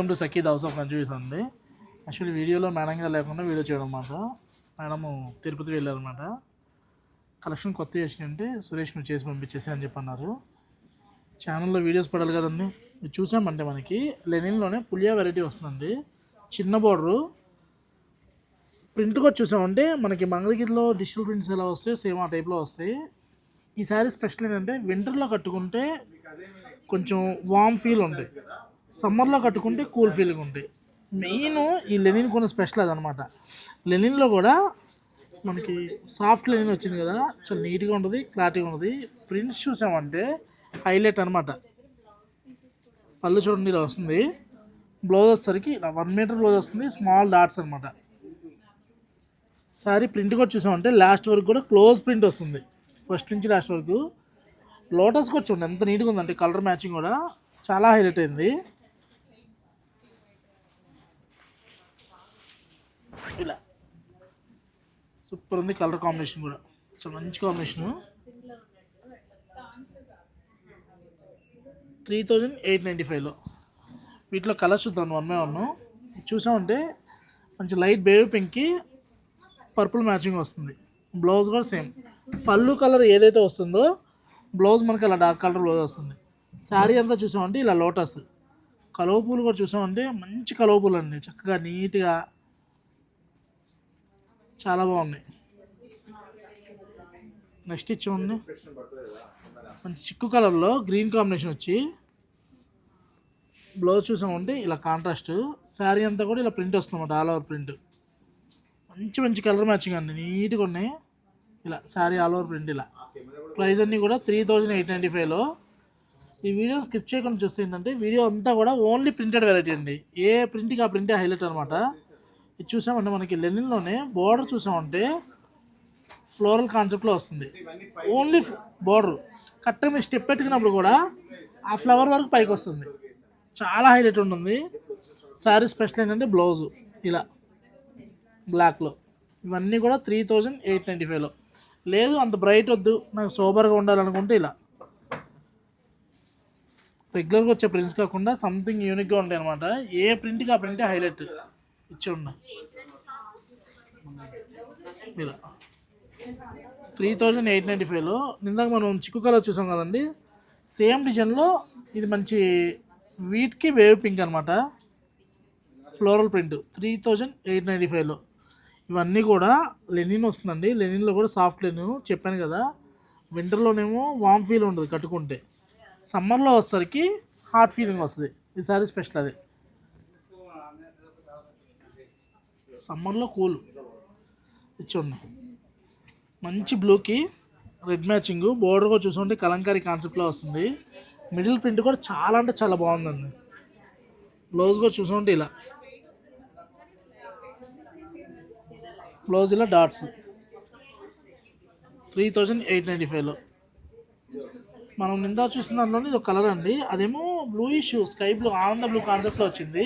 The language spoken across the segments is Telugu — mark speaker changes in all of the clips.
Speaker 1: Welcome to Sakhi house of confuse అండి. యాక్చువల్లీ వీడియోలో మేడం గారు లేకుండా వీడియో చేయడం అన్నమాట మేడము తిరుపతి వెళ్ళారనమాట కలెక్షన్ కొత్త చేసినంటే సురేష్ నువ్వు చేసి పంపించేసి అని చెప్పన్నారు. ఛానల్లో వీడియోస్ పడాలి కదండి. చూసామంటే మనకి లెనిన్లోనే పులియా వెరైటీ వస్తుందండి. చిన్న బోర్డరు. ప్రింట్ కూడా చూసామంటే మనకి మంగళగిరిలో డిజిటల్ ప్రింట్స్ ఎలా వస్తాయి సేమ్ ఆ టైప్లో వస్తాయి. ఈ శారీ స్పెషల్ ఏంటంటే వింటర్లో కట్టుకుంటే కొంచెం వామ్ ఫీల్ ఉంటాయి సమ్మర్లో కట్టుకుంటే కూల్ ఫీలింగ్ ఉంటాయి మెయిన్ ఈ లెనిన్ కొన్న స్పెషల్ అదనమాట. లెనిన్లో కూడా మనకి సాఫ్ట్ లెనిన్ వచ్చింది కదా చాలా నీట్గా ఉంటుంది క్లారిటీగా ఉంటుంది. ప్రింట్స్ చూసామంటే హైలైట్ అనమాట పళ్ళు చూడండి ఇలా వస్తుంది. బ్లౌజ్ వచ్చేసరికి ఇలా వన్ మీటర్ బ్లౌజ్ వస్తుంది స్మాల్ డాట్స్ అనమాట సారీ ప్రింట్ కూడా చూసామంటే లాస్ట్ వరకు కూడా క్లోజ్ ప్రింట్ వస్తుంది. ఫస్ట్ నుంచి లాస్ట్ వరకు. లోటస్ కూడా చూడండి ఎంత నీట్గా ఉందంటే కలర్ మ్యాచింగ్ కూడా చాలా హైలైట్ అయింది. ఇలా. సూపర్ ఉంది కలర్ కాంబినేషన్ కూడా. చాలా మంచి combination. Three thousand eight ninety ఫైవ్లో. వీటిలో కలర్స్ చూద్దాం వన్ బై వన్ చూసామంటే మంచి లైట్ బేబీ పింక్కి పర్పుల్ మ్యాచింగ్ వస్తుంది. బ్లౌజ్ కూడా సేమ్. పళ్ళు కలర్ ఏదైతే వస్తుందో బ్లౌజ్ మనకి అలా డార్క్ కలర్ బ్లౌజ్ వస్తుంది. శారీ అంతా చూసామంటే ఇలా లోటస్. కలువ పూలు కూడా చూసామంటే మంచి కలువ పూలు అండి. చక్కగా నీట్గా చాలా బాగున్నాయి. నెక్స్ట్ ఇచ్చి మంచి చిక్కు కలర్లో గ్రీన్ కాంబినేషన్ వచ్చి బ్లౌజ్ చూసామంటే ఇలా కాంట్రాస్ట్ శారీ అంతా కూడా ఇలా ప్రింట్ వస్తుందన్నమాట ఆల్ ఓవర్ ప్రింట్ మంచి మంచి కలర్ మ్యాచింగ్ అండి నీట్గా ఉన్నాయి. ఇలా శారీ ఆల్ ఓవర్ ప్రింట్ ఇలా. ప్రైస్ అన్నీ కూడా త్రీ థౌజండ్ ఎయిట్ నైంటీ ఫైవ్లో ఈ వీడియో స్కిప్ చేయకుండా చూస్తే ఏంటంటే వీడియో అంతా కూడా ఓన్లీ ప్రింటెడ్ వెరైటీ అండి. ఏ ప్రింట్కి ఆ ప్రింటే హైలైట్ అనమాట ఇది చూసామంటే మనకి లెనిన్లోనే బోర్డర్ చూసామంటే ఫ్లోరల్ కాన్సెప్ట్లో వస్తుంది. ఓన్లీ బోర్డర్ కరెక్ట్గా మీరు స్టెప్ పెట్టుకున్నప్పుడు కూడా ఆ ఫ్లవర్ వరకు పైకి వస్తుంది. చాలా హైలైట్ ఉంటుంది. శారీ స్పెషల్ ఏంటంటే బ్లౌజు ఇలా బ్లాక్లో ఇవన్నీ కూడా త్రీ థౌజండ్ ఎయిట్ నైంటీ ఫైవ్లో లేదు అంత బ్రైట్ వద్దు. నాకు సోబర్గా ఉండాలనుకుంటే ఇలా. రెగ్యులర్గా వచ్చే ప్రింట్స్ కాకుండా సంథింగ్ యూనిక్గా ఉంటాయి అనమాట ఏ ప్రింట్కి ఆ ప్రింటే హైలైట్ ఇచ్చి ఇలా. త్రీ థౌజండ్ ఎయిట్ నైంటీ ఫైవ్లో ఇందాక మనం చిక్కు కలర్ చూసాం కదండి. సేమ్ డిజైన్లో ఇది మంచి వీట్కి వేవ్ పింక్ అనమాట floral print three thousand eight ninety ఫైవ్లో ఇవన్నీ కూడా లెనిన్ వస్తుందండి. లెనిన్లో కూడా సాఫ్ట్ లెనిన్ చెప్పాను కదా. వింటర్లోనేమో వామ్ ఫీల్ ఉండదు కట్టుకుంటే. సమ్మర్లో వచ్చేసరికి హాట్ ఫీలింగ్ వస్తుంది. ఈసారి స్పెషల్ అది. సమ్మర్లో కూల్. ఇచ్చుండి మంచి బ్లూకి రెడ్ మ్యాచింగ్. బోర్డర్ కూడా చూసుకుంటే కలంకారీ కాన్సెప్ట్లో వస్తుంది. మిడిల్ ప్రింట్ కూడా చాలా అంటే చాలా బాగుందండి. బ్లౌజ్ కూడా చూసుకుంటే ఇలా. బ్లౌజ్ ఇలా dots three thousand eight ninety ఫైవ్లో మనం నిందా చూసిన దాంట్లోనే ఇది ఒక కలర్ అండి. అదేమో బ్లూయిష్ స్కై బ్లూ ఆనంద బ్లూ కాన్సెప్ట్లో వచ్చింది.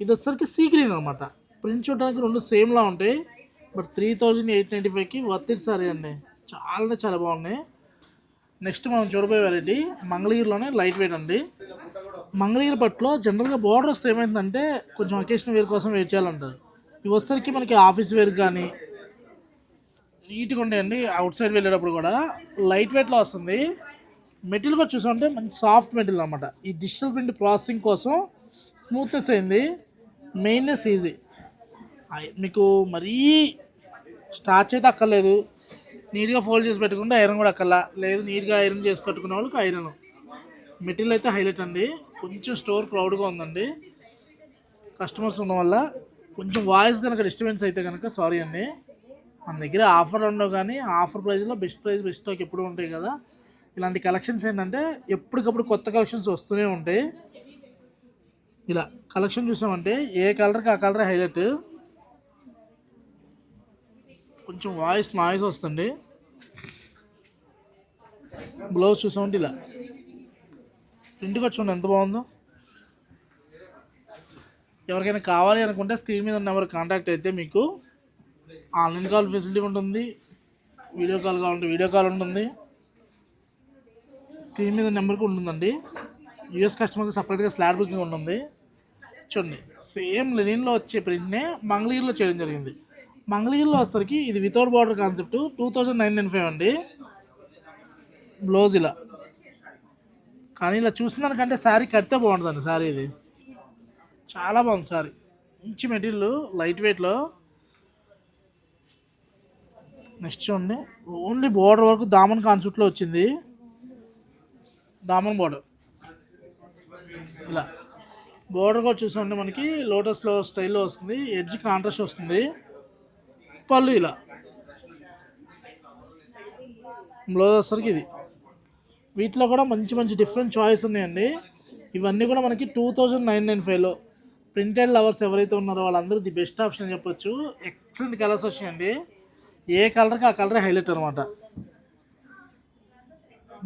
Speaker 1: ఇది వచ్చేసరికి సీ గ్రీన్ అనమాట. ప్రింట్ చూడడానికి రెండు సేమ్లా ఉంటాయి. But three thousand eight ninety ఫైవ్కి వర్త్ ఇట్ సారీ అండి. చాలా అంటే చాలా బాగున్నాయి. నెక్స్ట్ మనం చూడబోయే వెరైటీ మంగళగిరిలోనే లైట్ వెయిట్ అండి. మంగళగిరి పట్టులో జనరల్గా బార్డర్ వస్తే ఏమైందంటే కొంచెం అకేషన్ వేర్ కోసం వెయిట్ చేయాలంటారు ఇవి వచ్చేసరికి మనకి ఆఫీస్ వేర్ కానీ నీట్గా ఉంటాయండి. అవుట్ సైడ్ వెళ్ళేటప్పుడు కూడా లైట్ వెయిట్లో వస్తుంది. మెటీరియల్ కూడా చూసామంటే మంచి సాఫ్ట్ మెటీరియల్ అనమాట ఈ డిజిటల్ ప్రింట్ ప్రాసెసింగ్ కోసం స్మూత్నెస్ అయింది. మెయిన్నెస్ ఈజీ మీకు మరీ స్టార్చ్ అయితే అక్కర్లేదు. నీట్గా ఫోల్డ్ చేసి పెట్టుకుంటే ఐరన్ కూడా అక్కర్లా. లేదు నీట్గా ఐరన్ చేసి కట్టుకునే వాళ్ళకి ఐరన్ మెటీరియల్ అయితే హైలైట్ అండి. కొంచెం స్టోర్ క్రౌడ్గా ఉందండి. కస్టమర్స్ ఉండడం వల్ల కొంచెం వాయిస్ కనుక డిస్టర్బెన్స్ అయితే కనుక సారీ అండి. మన దగ్గర ఆఫర్ ఉండవు కానీ ఆఫర్ ప్రైస్లో బెస్ట్ ప్రైస్ బెస్ట్ స్టాక్ ఎప్పుడు ఉంటాయి కదా. ఇలాంటి కలెక్షన్స్ ఏంటంటే ఎప్పటికప్పుడు కొత్త కలెక్షన్స్ వస్తూనే ఉంటాయి. ఇలా కలెక్షన్ చూసామంటే ఏ కలర్కి ఆ కలర్ హైలైట్ కొంచెం వాయిస్ నాయిస్ వస్తుంది. బ్లౌజ్ చూసామంటే ఇలా. ఇంటికి వచ్చి ఎంత బాగుందో. ఎవరికైనా కావాలి అనుకుంటే స్క్రీన్ మీద నెంబర్ కాంటాక్ట్ అయితే మీకు ఆన్లైన్ కాల్ ఫెసిలిటీ ఉంటుంది వీడియో కాల్ కావాలంటే వీడియో కాల్ ఉంటుంది. స్క్రీన్ మీద నెంబర్కి ఉంటుందండి. యూఎస్ కస్టమర్కి సపరేట్గా స్లాట్ బుకింగ్ ఉంటుంది. చూడండి సేమ్ లెనిన్లో వచ్చే ప్రింట్నే మంగళగిరిలో చేయడం జరిగింది. మంగళగిరిలో వచ్చేసరికి ఇది without border concept two thousand nine nine five అండి. బ్లౌజ్ ఇలా. కానీ ఇలా చూసిన దానికంటే శారీ కడితే బాగుంటుందండి శారీ ఇది. చాలా బాగుంది శారీ. మంచి మెటీరియల్ లైట్ వెయిట్లో. నెక్స్ట్ చూడండి. ఓన్లీ బోర్డర్ వరకు దామన్ కాన్సెప్ట్లో వచ్చింది. దామన్ బోర్డర్. ఇలా. బోర్డర్ కూడా చూసామంటే మనకి లోటస్లో స్టైల్లో వస్తుంది ఎడ్జ్ కాంట్రాస్ట్ వస్తుంది. పళ్ళు ఇలా. బ్లౌజ్ వచ్చేసరికి ఇది. వీటిలో కూడా మంచి మంచి డిఫరెంట్ చాయిస్ ఉన్నాయండి. ఇవన్నీ కూడా మనకి టూ థౌజండ్ నైన్ నైన్ ఫైవ్లో ప్రింటెడ్ లవర్స్ ఎవరైతే ఉన్నారో వాళ్ళందరూ ది బెస్ట్ ఆప్షన్ అని చెప్పొచ్చు. ఎక్సలెంట్ కలర్స్ వచ్చాయండి. ఏ కలర్కి ఆ కలరే హైలైట్ అనమాట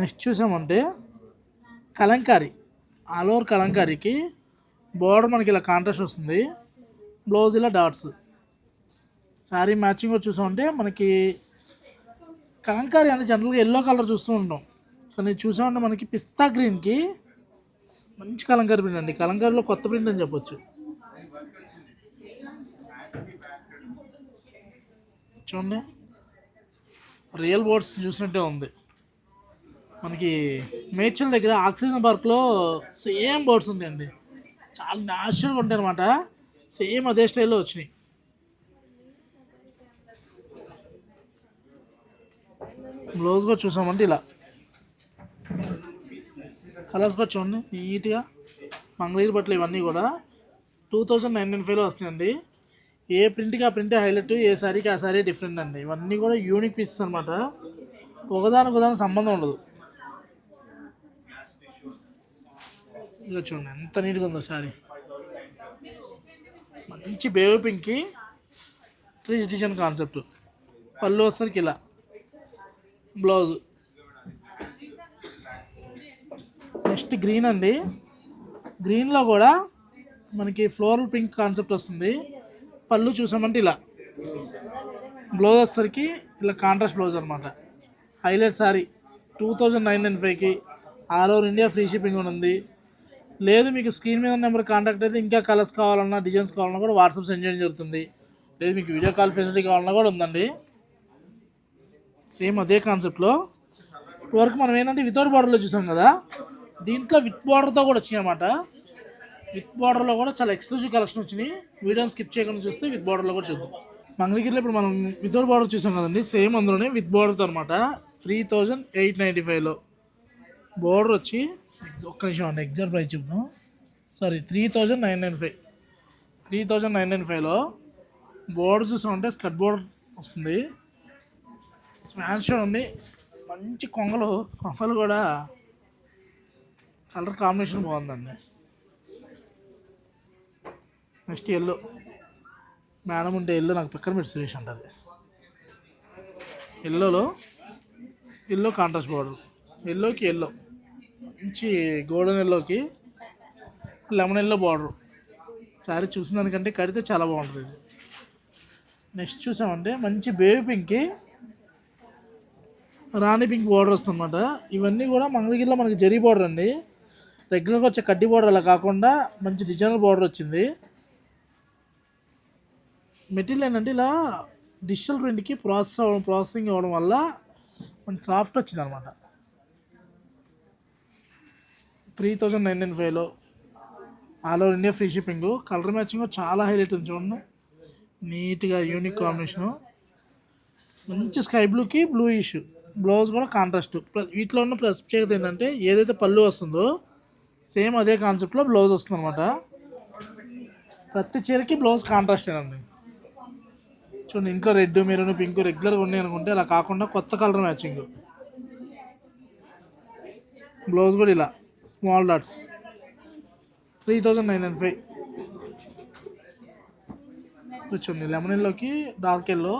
Speaker 1: నెక్స్ట్ చూసామంటే కలంకారీ. ఆల్ ఓవర్ కలంకారీకి బోర్డర్ మనకి ఇలా కాంట్రాస్ట్ వస్తుంది. బ్లౌజ్ ఇలా డాట్స్ శారీ మ్యాచింగ్ కూడా చూసామంటే మనకి కలంకారీ అంటే జనరల్గా ఎల్లో కలర్ చూస్తూ ఉంటాం. కానీ చూసామంటే మనకి పిస్తా గ్రీన్కి మంచి కలంకారీ ప్రింట్ అండి. కలంకారీలో కొత్త ప్రింట్ అని చెప్పొచ్చు. చూడండి. రియల్ బోర్డ్స్ చూసినట్టే ఉంది. మనకి మేడ్చల్ దగ్గర ఆక్సిజన్ పార్క్లో సేమ్ బోర్డ్స్ ఉందండి చాలా న్యాచురల్గా ఉంటాయి అనమాట సేమ్ అదే స్టైల్లో వచ్చినాయి. బ్లౌజ్ కూడా చూసామంటే ఇలా. కలర్స్ కూడా చూడండి నీట్గా. మంగళగిరి బట్టలు ఇవన్నీ కూడా. టూ థౌజండ్ నైన్ ఫైవ్లో వస్తాయండి ఏ ప్రింట్కి ఆ ప్రింట్ హైలైట్ ఏ సారీకి ఆ శారీ డిఫరెంట్ అండి. ఇవన్నీ కూడా యూనిక్ పీసెస్ అనమాట ఒకదానికి ఒకదానికి సంబంధం ఉండదు. ఇక చూడండి ఎంత నీట్గా ఉందో శారీ. మంచి బేబీ పింక్కి ట్రీస్ డిజైన్ కాన్సెప్ట్ పళ్ళు వచ్చరికి ఇలా. బ్లౌజ్. నెక్స్ట్ గ్రీన్ అండి. గ్రీన్లో కూడా మనకి ఫ్లోరల్ పింక్ కాన్సెప్ట్ వస్తుంది. పళ్ళు చూసామంటే ఇలా. బ్లౌజ్ వచ్చేసరికి ఇలా కాంట్రాస్ట్ బ్లౌజ్ అనమాట highlight sari. Two thousand nine nine ఫైవ్కి all over India free shipping ఉంది. లేదు మీకు స్క్రీన్ మీద నెంబర్ కాంటాక్ట్ అయితే ఇంకా కలర్స్ కావాలన్నా డిజైన్స్ కావాలన్నా కూడా వాట్సాప్ సెండ్ చేయడం జరుగుతుంది. లేదు మీకు వీడియో కాల్ ఫెసిలిటీ కావాలన్నా కూడా ఉందండి. సేమ్ అదే కాన్సెప్ట్లో ఇప్పటివరకు మనం ఏంటంటే వితౌట్ బార్డర్లో చూసాం కదా దీంట్లో విత్ బార్డర్తో కూడా వచ్చినాయి విత్ బార్డర్లో కూడా చాలా ఎక్స్క్లూజివ్ కలెక్షన్ వచ్చినాయి. వీడియోని స్కిప్ చేయకుండా చూస్తే విత్ బార్డర్లో కూడా చూద్దాం. మంగళగిరిలో ఇప్పుడు మనం వితౌట్ బార్డర్ చూసాం కదండి సేమ్ అందులోనే విత్ బార్డర్తో అనమాట త్రీ థౌజండ్ ఎయిట్ నైంటీ ఫైవ్లో బార్డర్ వచ్చి ఒక్క నిమిషం అండి ఎగ్జాక్ట్ ప్రైస్ చెప్తాం sorry three thousand nine nine five three thousand nine nine ఫైవ్లో బోర్డర్ చూసామంటే స్కట్ బోర్డర్ వస్తుంది. స్మాష్ ఉంది. మంచి కొంగలు కొంగలు కూడా కలర్ కాంబినేషన్ బాగుందండి. Next yellow. మేడం ఉంటే ఎల్లో నాకు పక్కన పెట్టి సురేష్ అంటది. ఎల్లోలో ఎల్లో కాంట్రాస్ట్ బార్డర్ ఎల్లోకి ఎల్లో. మంచి గోల్డెన్ ఎల్లోకి లెమన్ ఎల్లో బార్డర్ శారీ చూసిన దానికంటే కడితే చాలా బాగుంటుంది ఇది. నెక్స్ట్ చూసామంటే మంచి బేబీ పింక్కి రాణి పింక్ బార్డర్ వస్తుందన్నమాట. ఇవన్నీ కూడా మంగళగిరిలో మనకి జరీ బార్డర్ అండి. రెగ్యులర్గా వచ్చే కడ్డీ బార్డర్ అలా కాకుండా మంచి డిజైనల్ బార్డర్ వచ్చింది. మెటీరియల్ ఏంటంటే ఇలా డిజిటల్ ప్రింట్కి ప్రాసెస్ అవ్వడం ప్రాసెసింగ్ అవ్వడం వల్ల కొంచెం సాఫ్ట్ వచ్చింది అనమాట త్రీ థౌజండ్ నైన్ నైన్ ఫైవ్లో all over India free shipping colour matching చాలా హైలైట్ ఉంది చూడండి. నీట్గా యూనిక్ కాంబినేషను మంచి స్కై బ్లూకి బ్లూ ఇష్యూ బ్లౌజ్ కూడా కాంట్రాస్ట్ వీటిలో ఉన్న ప్రత్యేకత ఏంటంటే ఏదైతే పళ్ళు వస్తుందో సేమ్ అదే కాన్సెప్ట్లో బ్లౌజ్ వస్తుంది అనమాట ప్రతి చీరకి బ్లౌజ్ కాంట్రాస్ట్ అండి. చూడండి ఇంట్లో రెడ్ మెరూన్ పింక్ రెగ్యులర్గా ఉన్నాయి అనుకుంటే అలా కాకుండా కొత్త కలర్ మ్యాచింగ్ బ్లౌజ్ కూడా ఇలా small dots three thousand nine nine five కూర్చోండి లెమన్ ఎల్లోకి డార్క్ ఎల్లో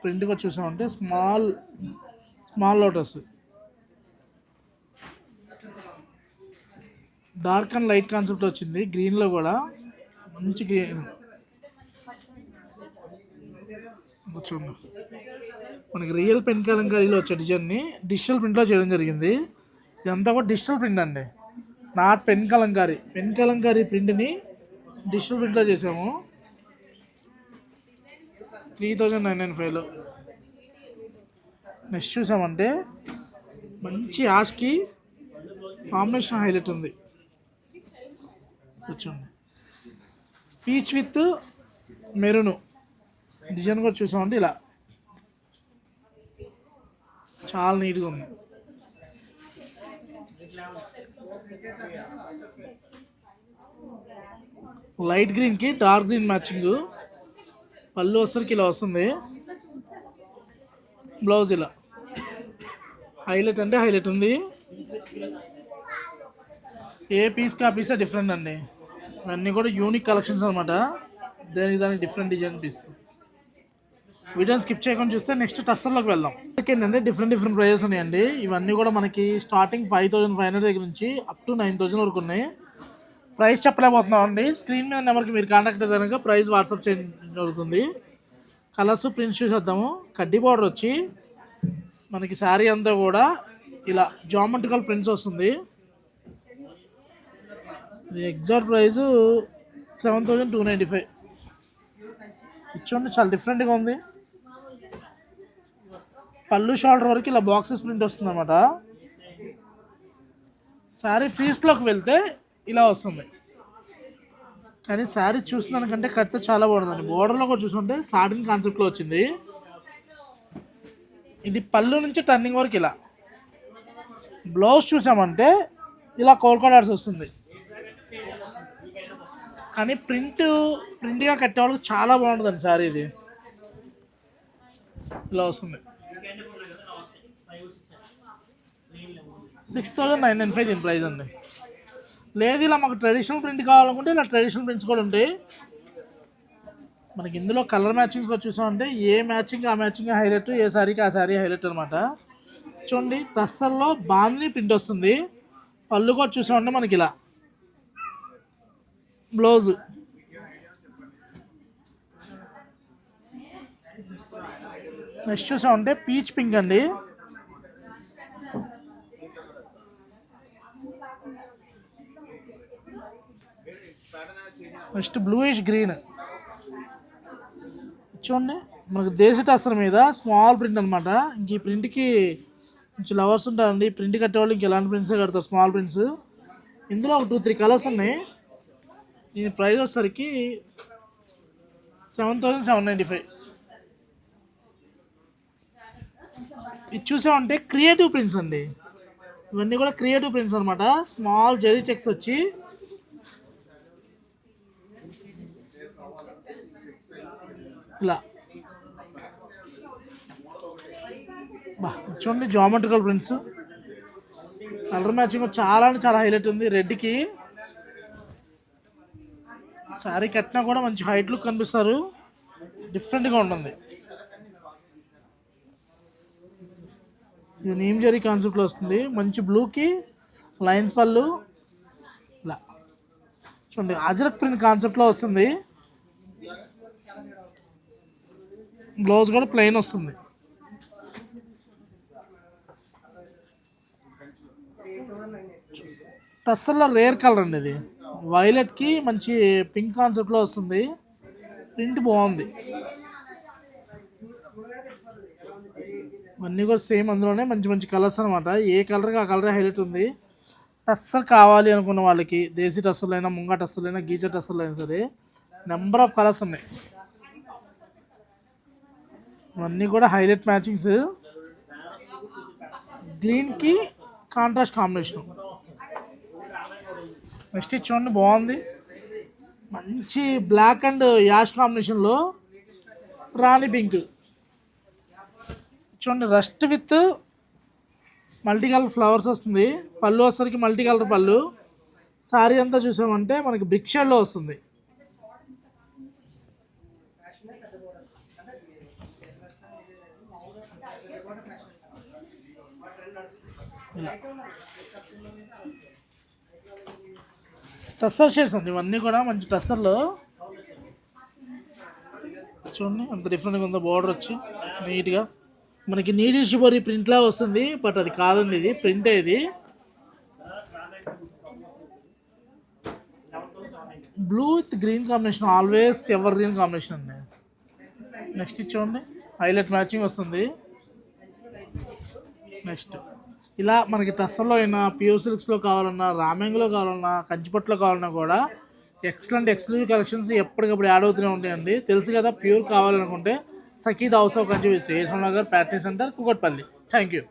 Speaker 1: ప్రింట్గా చూసామంటే small small lotus. Dark and light concept వచ్చింది. గ్రీన్లో కూడా మంచి గ్రీన్ చూడండి. మనకి రియల్ పెన్ కలంకారీలో వచ్చే డిజైన్ని డిజిటల్ ప్రింట్లో చేయడం జరిగింది. ఇదంతా కూడా డిజిటల్ ప్రింట్ అండి. Not pen kalamkari. Pen kalamkari ప్రింట్ని digital ప్రింట్లో చేసాము. త్రీ థౌజండ్ నైన్ నైన్ ఫైవ్లో నెక్స్ట్ చూసామంటే మంచి ఆస్కి కాంబినేషన్ హైలైట్ ఉంది. కూర్చోండి. Peach with మెరును. డిజైన్ కూడా చూసామంటే ఇలా. చాలా నీట్గా ఉంది. లైట్ గ్రీన్కి డార్క్ గ్రీన్ మ్యాచింగ్. పళ్ళు వచ్చరికి ఇలా వస్తుంది. బ్లౌజ్ ఇలా. హైలైట్ అంటే హైలైట్ ఉంది. ఏ పీస్ కా పీస్ డిఫరెంట్ అండి. ఇవన్నీ కూడా యూనిక్ కలెక్షన్స్ అనమాట దానికి దానికి డిఫరెంట్ డిజైన్ పీస్ వీడియోని స్కిప్ చేయకుండా చూస్తే నెక్స్ట్ టస్టర్లోకి వెళ్దాం. ఏంటంటే డిఫరెంట్ డిఫరెంట్ ప్రైజెస్ ఉన్నాయండి. ఇవన్నీ కూడా మనకి starting five thousand five hundred దగ్గర నుంచి అప్ టు నైన్ థౌసండ్ వరకు ఉన్నాయి. ప్రైస్ చెప్పలేకపోతున్నాం అండి. స్క్రీన్ మీద నెంబర్కి మీరు కాంటాక్ట్ అయితే కనుక ప్రైస్ వాట్సాప్ చేయడం జరుగుతుంది. కలర్స్ ప్రింట్స్ చూసేద్దాము. కడ్డీ బార్డర్ వచ్చి మనకి శారీ అంతా కూడా ఇలా జామెట్రికల్ ప్రింట్స్ వస్తుంది. Exact price seven thousand two ninety five. ఇచ్చోండి చాలా డిఫరెంట్గా ఉంది. పళ్ళు షోల్డర్ వరకు ఇలా బాక్సెస్ ప్రింట్ వస్తుంది అనమాట శారీ ఫ్రీస్లోకి వెళ్తే ఇలా వస్తుంది. కానీ శారీ చూసినానికంటే కడితే చాలా బాగుంటుందండి బోర్డర్లో కూడా చూసుకుంటే సాటిన్ కాన్సెప్ట్లో వచ్చింది. ఇది పళ్ళు నుంచి టర్నింగ్ వరకు ఇలా. బ్లౌజ్ చూసామంటే ఇలా కోల్కోడార్స్ వస్తుంది. కానీ ప్రింట్ ప్రింట్గా కట్టేవాళ్ళకి చాలా బాగుంటుందండి శారీ ఇది. ఇలా వస్తుంది. Six thousand nine nine five దీని ప్రైస్ అండి. లేదు ఇలా మాకు ట్రెడిషనల్ ప్రింట్ కావాలనుకుంటే ఇలా ట్రెడిషనల్ ప్రింట్స్ కూడా ఉంటాయి. మనకి ఇందులో కలర్ మ్యాచింగ్స్ కూడా చూసామంటే ఏ మ్యాచింగ్ ఆ మ్యాచింగ్ హైలైట్ ఏ శారీకి ఆ శారీ హైలైట్ అనమాట చూడండి టస్సర్లో బాగుంది ప్రింట్ వస్తుంది. పళ్ళు కూడా చూసామంటే మనకి ఇలా. బ్లౌజ్. నెక్స్ట్ చూసామంటే పీచ్ పింక్ అండి. నెక్స్ట్ బ్లూయిష్ గ్రీన్ చూడండి మనకు దేశీ టస్సర్ మీద స్మాల్ ప్రింట్ అనమాట ఇంక ఈ ప్రింట్కి కొంచెం లవర్స్ ఉంటారండి. ప్రింట్ కట్టేవాళ్ళు ఇంక ఎలాంటి ప్రింట్సే కడతారు? స్మాల్ ప్రింట్స్ ఇందులో ఒక టూ త్రీ కలర్స్ ఉన్నాయి. దీని ప్రైస్ వచ్చేసరికి seven thousand seven ninety five ఇది చూసామంటే క్రియేటివ్ ప్రింట్స్ అండి. ఇవన్నీ కూడా క్రియేటివ్ ప్రింట్స్ అనమాట స్మాల్ జెరీ చెక్స్ వచ్చి ఇలా. బా చూడండి జామెట్రికల్ ప్రింట్స్ కలర్ మ్యాచింగ్ చాలా అంటే చాలా హైలైట్ ఉంది. రెడ్కి శారీ కట్టినా కూడా మంచి హైట్ లుక్ కనిపిస్తారు. డిఫరెంట్గా ఉంటుంది. ఇది నీమ్ జరీ కాన్సెప్ట్లో వస్తుంది. మంచి బ్లూకి లైన్స్ పళ్ళు. ఇలా. చూడండి అజరక్ ప్రింట్ కాన్సెప్ట్లో వస్తుంది. బ్లౌజ్ కూడా ప్లెయిన్ వస్తుంది. టస్సర్లో రేర్ కలర్ అండి ఇది. వైలెట్కి మంచి పింక్ కాన్సెప్ట్లో వస్తుంది. ప్రింట్ బాగుంది. ఇవన్నీ కూడా సేమ్ అందులోనే మంచి మంచి కలర్స్ అనమాట ఏ కలర్కి ఆ కలర్ హైలైట్ ఉంది. టస్సర్ కావాలి అనుకున్న వాళ్ళకి దేశీ టస్సర్లు అయినా ముంగా టస్సర్లు అయినా గీచర్ టస్సర్లు అయినా సరే నెంబర్ ఆఫ్ కలర్స్ ఉన్నాయి. ఇవన్నీ కూడా హైలైట్ మ్యాచింగ్స్. గ్రీన్కి కాంట్రాస్ట్ కాంబినేషన్ నెక్స్ట్ చూడండి బాగుంది. మంచి బ్లాక్ అండ్ యాష్ కాంబినేషన్లో రాణి పింక్. చూడండి rust with multi colour flowers వస్తుంది. పళ్ళు వచ్చరికి మల్టీ కలర్ పళ్ళు. సారీ అంతా చూసామంటే మనకి బ్రిక్ షేడ్లో వస్తుంది. టస్సర్ షేడ్స్ అండి ఇవన్నీ కూడా మంచి టస్సర్లో. చూడండి అంత డిఫరెంట్గా ఉందో బార్డర్ వచ్చి నీట్గా మనకి నీటి షిబోరి ప్రింట్లా వస్తుంది బట్ అది కాదండి ఇది ప్రింట్ ఇది. Blue with green combination always ever green combination అండి నెక్స్ట్ చూడండి హైలైట్ మ్యాచింగ్ వస్తుంది. నెక్స్ట్ ఇలా మనకి టస్సర్లో అయినా ప్యూర్ సిల్క్స్లో కావాలన్నా రామెంగ్లో కావాలన్నా కంచిపట్లో కావాలన్నా కూడా ఎక్సలెంట్ ఎక్స్క్లూజివ్ కలెక్షన్స్ ఎప్పటికప్పుడు యాడ్ అవుతూనే ఉంటాయండి. తెలుసు కదా ప్యూర్ కావాలనుకుంటే సఖీద్ హౌస్ ఆఫ్ కంచి విస్ నగర్ ప్యాట్రీ సెంటర్ కుకట్పల్లి. Thank you